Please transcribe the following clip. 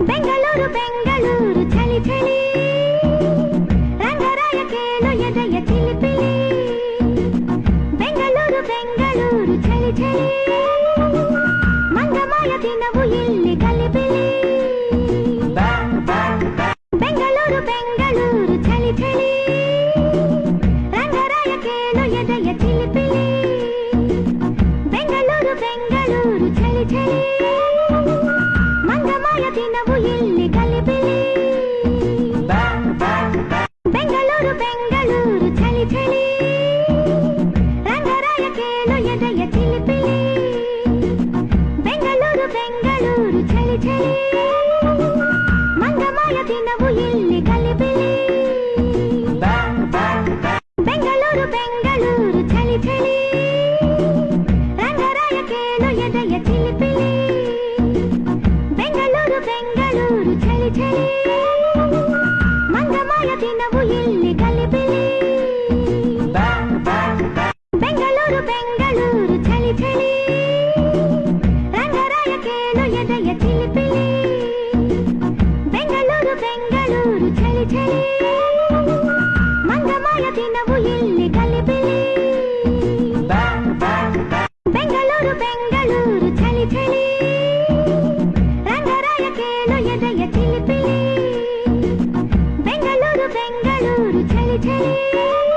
ಬೆಂಗಳೂರು ಬೆಂಗಳೂರು ಚಳಿ ಚಳಿ ರಂಗರಾಯ ಕೇಳು ಎದೆಯ ಚಿಲಿಪಿಲಿ ಬೆಂಗಳೂರು ಬೆಂಗಳೂರು ಚಳಿ ಚಳಿ ಮಂಗಮಾಯ ದಿನವು ಇಲ್ಲಿ ಗಲಿಬಿಲಿ ಬೆಂಗಳೂರು ಬೆಂಗಳೂರು ಚಳಿ ಚಳಿ ರಂಗರಾಯ ಕೇಳು ಎದೆಯ ಚಿಲಿಪಿಲಿ ಬೆಂಗಳೂರು ಬೆಂಗಳೂರು ಚಳಿ ಚಳಿ ಮಂಗಮಾಯ ದಿನವು ಇಲ್ಲಿ ಗಲಿಬಿಲಿ ಬೆಂಗಳೂರು ಬೆಂಗಳೂರು ಚಳಿ ಚಳಿ ರಂಗರಾಯ ಕೇಳು ಎದೆಯ ಚಿಲಿಪಿಲಿ ಬೆಂಗಳೂರು ಬೆಂಗಳೂರು ಚಳಿ ಚಳಿ ಬೆಂಗಳೂರು ಬೆಂಗಳೂರು ಚಳಿ ಚಳಿ ಮಂಗಮಾಯ ದಿನವು ಇಲ್ಲಿ ಗಲಿಬಿಲಿ ಬೆಂಗಳೂರು ಬೆಂಗಳೂರು ಚಳಿ ಚಳಿ ರಂಗರಾಯ ಕೇಳು ಎದೆಯ ಚಿಲಿಪಿಲಿ ಬೆಂಗಳೂರು ಬೆಂಗಳೂರು ಚಳಿ ಚಳಿ ಮಂಗಮಾಯ ದಿನವು ಇಲ್ಲಿ ಗಲಿಬಿಲಿ ಬೆಂಗಳೂರು ಬೆಂಗಳೂರು day.